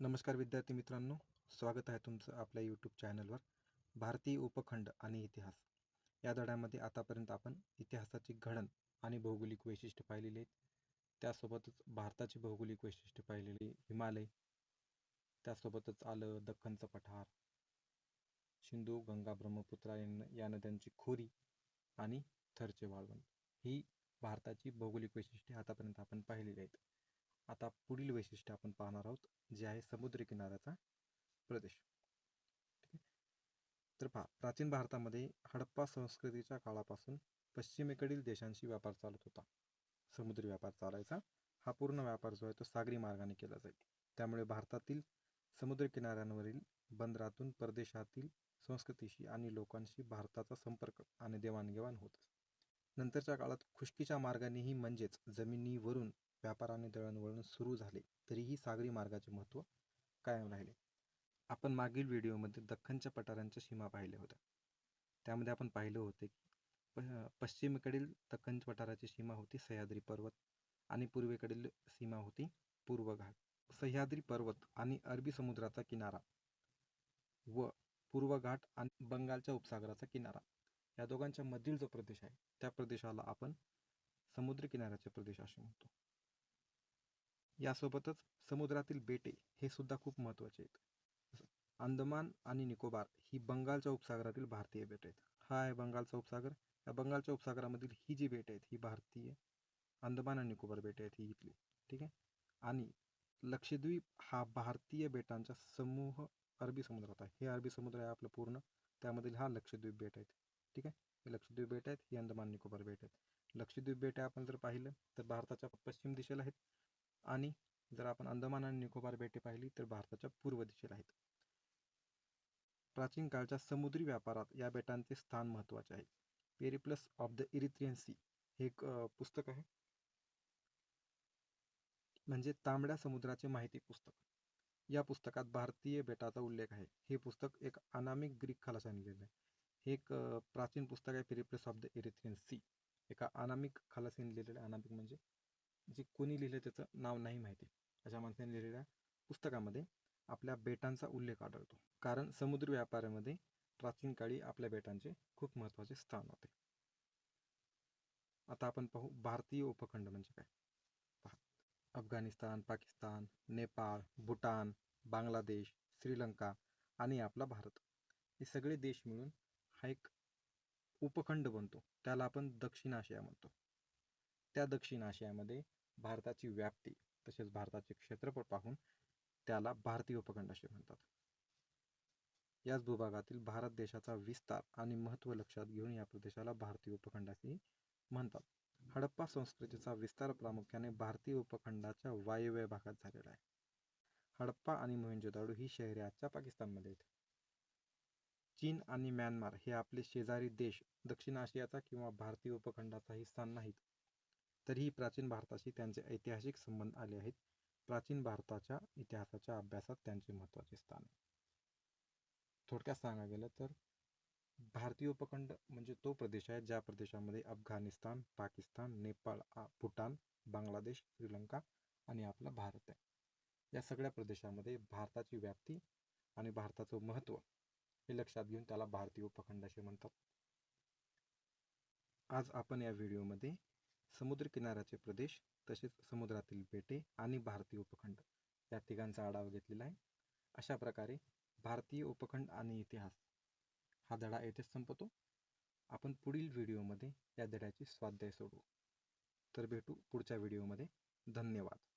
नमस्कार विद्यार्थी मित्रांनो स्वागत आहे तुमचं आपल्या यूट्यूब चॅनलवर भारतीय उपखंड आणि इतिहास. या धड्यामध्ये आतापर्यंत आपण इतिहासाची घडण आणि भौगोलिक वैशिष्ट्य पाहिलेली आहेत. त्यासोबतच भारताची भौगोलिक वैशिष्ट्य पाहिलेली हिमालय त्यासोबतच आलं दख्खनचं पठार सिंधू गंगा ब्रह्मपुत्रा या या नद्यांची खोरी आणि थरचे वाळवण ही भारताची भौगोलिक वैशिष्ट्ये आतापर्यंत आपण पाहिलेली आहेत. आता पुढील वैशिष्ट्य आपण पाहणार आहोत जे आहे समुद्रकिनाऱ्याचा प्रदेश. तर पहा प्राचीन भारतामध्ये हडप्पा संस्कृतीच्या काळापासून पश्चिमेकडील देशांशी व्यापार चालत होता. समुद्री व्यापार चालायचा. हा पूर्ण व्यापार जो आहे तो सागरी मार्गाने केला जाईल. त्यामुळे भारतातील समुद्रकिनाऱ्यांवरील बंदरातून परदेशातील संस्कृतीशी आणि लोकांशी भारताचा संपर्क आणि देवाणघेवाण होत नंतरच्या काळात खुष्कीच्या मार्गानेही म्हणजेच जमिनीवरून व्यापार आणि दळणवळण सुरू झाले तरीही सागरी मार्गाचे महत्त्व कायम राहिले. आपण मागील व्हिडिओमध्ये दख्खनच्या पठारांच्या सीमा पाहिल्या होत्या. त्यामध्ये आपण पाहिलं होते की प- पश्चिमेकडील दख्खन पठाराची सीमा होती सह्याद्री पर्वत आणि पूर्वेकडील सीमा होती पूर्व घाट सह्याद्री पर्वत आणि अरबी समुद्राचा किनारा व पूर्व घाट आणि बंगालच्या उपसागराचा किनारा. या दोघांच्या मधील जो प्रदेश आहे त्या प्रदेशाला आपण समुद्र किनाऱ्याचे प्रदेश असे म्हणतो. यासोबतच समुद्रातील बेटे हे सुद्धा खूप महत्त्वाचे आहेत. अंदमान आणि निकोबार ही बंगालच्या उपसागरातील भारतीय बेटे आहेत. हा आहे बंगालचा उपसागर. या बंगालच्या उपसागरामधील ही जी बेटे आहेत ही भारतीय अंदमान आणि निकोबार बेटे आहेत ही इथली. ठीक आहे? आणि लक्षद्वीप हा भारतीय बेटांचा समूह अरबी समुद्रात आहे हे अरबी समुद्र आहे आपलं पूर्ण. त्यामधील हा लक्षद्वीप बेट आहेत. ठीक आहे? हे लक्षद्वीप बेट आहेत ही अंदमान निकोबार बेट आहेत. लक्षद्वीप बेटे आपण जर पाहिलं तर भारताच्या पश्चिम दिशेला आहेत. आणि जर आपण अंदमान आणि निकोबार बेटे पाहिली तर भारताच्या पूर्व दिशेला आहेत. प्राचीन काळच्या समुद्री व्यापारात या बेटांचे स्थान महत्त्वाचे आहे. Periplus of the Erythraean Sea हे एक पुस्तक आहे. म्हणजे तांबड्या समुद्राचे माहिती पुस्तक. या पुस्तकात भारतीय बेटाचा उल्लेख आहे. हे पुस्तक एक अनामिक ग्रीक खलाशाने लिहिलं आहे हे एक प्राचीन पुस्तक आहे Periplus of the Erythraean Sea. एका अनामिक खलासीने लिहिलेलं आहे. अनामिक म्हणजे जे कोणी लिहिलं त्याचं नाव नाही माहिती. अशा माणसाने लिहिलेल्या पुस्तकामध्ये आपल्या बेटांचा उल्लेख आढळतो. कारण समुद्र व्यापारामध्ये प्राचीन काळी आपल्या बेटांचे खूप महत्त्वाचे स्थान होते. आता आपण पाहू भारतीय उपखंड म्हणजे काय? पहा. अफगाणिस्तान पाकिस्तान नेपाळ भूटान बांगलादेश श्रीलंका आणि आपला भारत. हे सगळे देश मिळून हा एक उपखंड बनतो. त्याला आपण दक्षिण आशिया म्हणतो. त्या दक्षिण आशियामध्ये भारताची व्याप्ती तसेच भारताचे क्षेत्रफळ पाहून त्याला भारतीय उपखंड असे म्हणतात. याच भूभागातील भारत देशाचा विस्तार आणि महत्त्व लक्षात घेऊन या प्रदेशाला भारतीय उपखंड असे म्हणतात. हडप्पा संस्कृतीचा विस्तार प्रामुख्याने भारतीय उपखंडाच्या वायव्य भागात झालेला आहे. हडप्पा आणि मोहिंजोदाडू ही शहरे आजच्या पाकिस्तानमध्ये आहेत. चीन आणि म्यानमार हे आपले शेजारी देश दक्षिण आशियाचा किंवा भारतीय उपखंडाचा हिस्सा नाहीत. तरीही प्राचीन भारताशी त्यांचे ऐतिहासिक संबंध आले आहेत. प्राचीन भारताच्या इतिहासाच्या अभ्यासात त्यांचे महत्त्वाचे स्थान आहे. थोडक्यात सांगा गेलं तर भारतीय उपखंड म्हणजे तो प्रदेश आहे ज्या प्रदेशामध्ये अफगाणिस्तान पाकिस्तान नेपाळ भूटान बांगलादेश श्रीलंका आणि आपला भारत आहे. या सगळ्या प्रदेशामध्ये भारताची व्याप्ती आणि भारताचं महत्त्व हे लक्षात घेऊन त्याला भारतीय उपखंड असे म्हणतात. आज आपण या व्हिडिओमध्ये समुद्र किनाऱ्याचे प्रदेश तसेच समुद्रातील बेटे आणि भारतीय उपखंड. या तिघांचा आढावा घेतलेला आहे. अशा प्रकारे भारतीय उपखंड आणि इतिहास हा धडा येथेच संपतो. आपण पुढील व्हिडिओमध्ये या धड्याची स्वाध्याय सोडू तर भेटू पुढच्या व्हिडिओमध्ये. धन्यवाद.